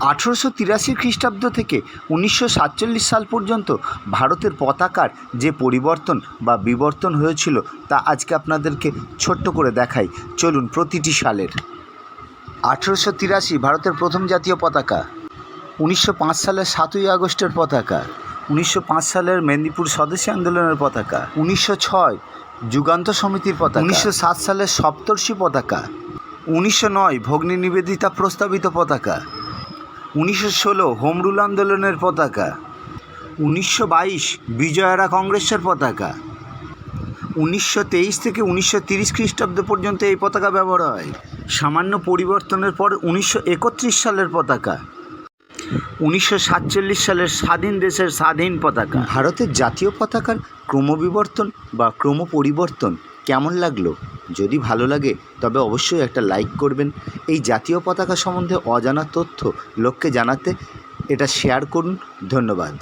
আঠেরোশো তিরাশি খ্রিস্টাব্দ থেকে উনিশশো সাতচল্লিশ সাল পর্যন্ত ভারতের পতাকার যে পরিবর্তন বা বিবর্তন হয়েছিল তা আজকে আপনাদেরকে ছোট্ট করে দেখাই। চলুন প্রতিটি সালের। আঠেরোশো তিরাশি ভারতের প্রথম জাতীয় পতাকা, উনিশশো পাঁচ সালের সাতই আগস্টের পতাকা, উনিশশো পাঁচ সালের মেদিনীপুর স্বদেশী আন্দোলনের পতাকা, উনিশশো ছয় যুগান্ত সমিতির পতাকা, উনিশশো সাত সালের সপ্তর্ষি পতাকা, উনিশশো নয় ভগ্নী নিবেদিতা প্রস্তাবিত পতাকা উনিশশো ষোলো হোম রুল আন্দোলনের পতাকা। উনিশশো বাইশ বিজয়ারা কংগ্রেসের পতাকা। উনিশশো তেইশ থেকে উনিশশো তিরিশ খ্রিস্টাব্দ পর্যন্ত এই পতাকা ব্যবহার হয়। সামান্য পরিবর্তনের পর উনিশশো একত্রিশ সালের পতাকা। উনিশশো সাতচল্লিশ সালের স্বাধীন দেশের স্বাধীন পতাকা। ভারতের জাতীয় পতাকার ক্রমবিবর্তন বা ক্রম পরিবর্তন কেমন লাগল? যদি ভালো লাগে, তবে অবশ্যই একটা লাইক করবেন। এই জাতীয় পতাকা সম্বন্ধে অজানা তথ্য লোককে জানাতে এটা শেয়ার করুন। ধন্যবাদ।